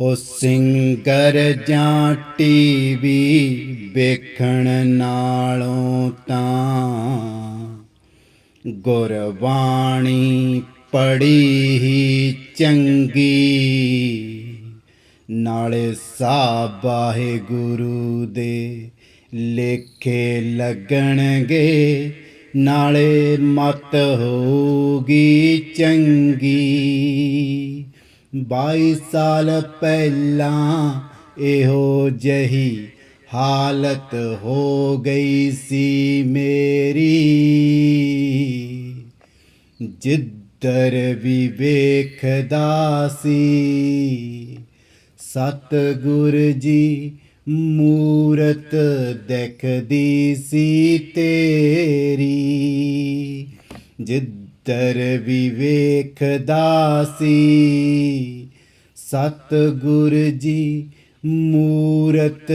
ਉਹ ਸਿੰਗਰ ਜਾਂ ਟੀਵੀ ਵੇਖਣ ਨਾਲੋਂ ਤਾਂ ਗੁਰਬਾਣੀ ਪੜੀ ਹੀ ਚੰਗੀ। ਨਾਲੇ ਸਾਬਾਹੇ ਗੁਰੂ ਦੇ ਲੇਖੇ ਲੱਗਣਗੇ, ਨਾਲੇ ਮਤ ਹੋਊਗੀ ਚੰਗੀ। 22 ਸਾਲ ਪਹਿਲਾਂ ਇਹੋ ਜਹੀ ਹਾਲਤ ਹੋ ਗਈ ਸੀ ਮੇਰੀ। ਜਿੱਧਰ ਵੀ ਵੇਖਦਾ ਸੀ, ਸਤਿਗੁਰ ਜੀ ਮੂਰਤ ਦੇਖਦੀ ਸੀ ਤੇਰੀ। ਜਿੱਧਰ ਵੀ ਵੇਖਦਾ ਸੀ ਸਤਿਗੁਰ ਜੀ ਮੂਰਤ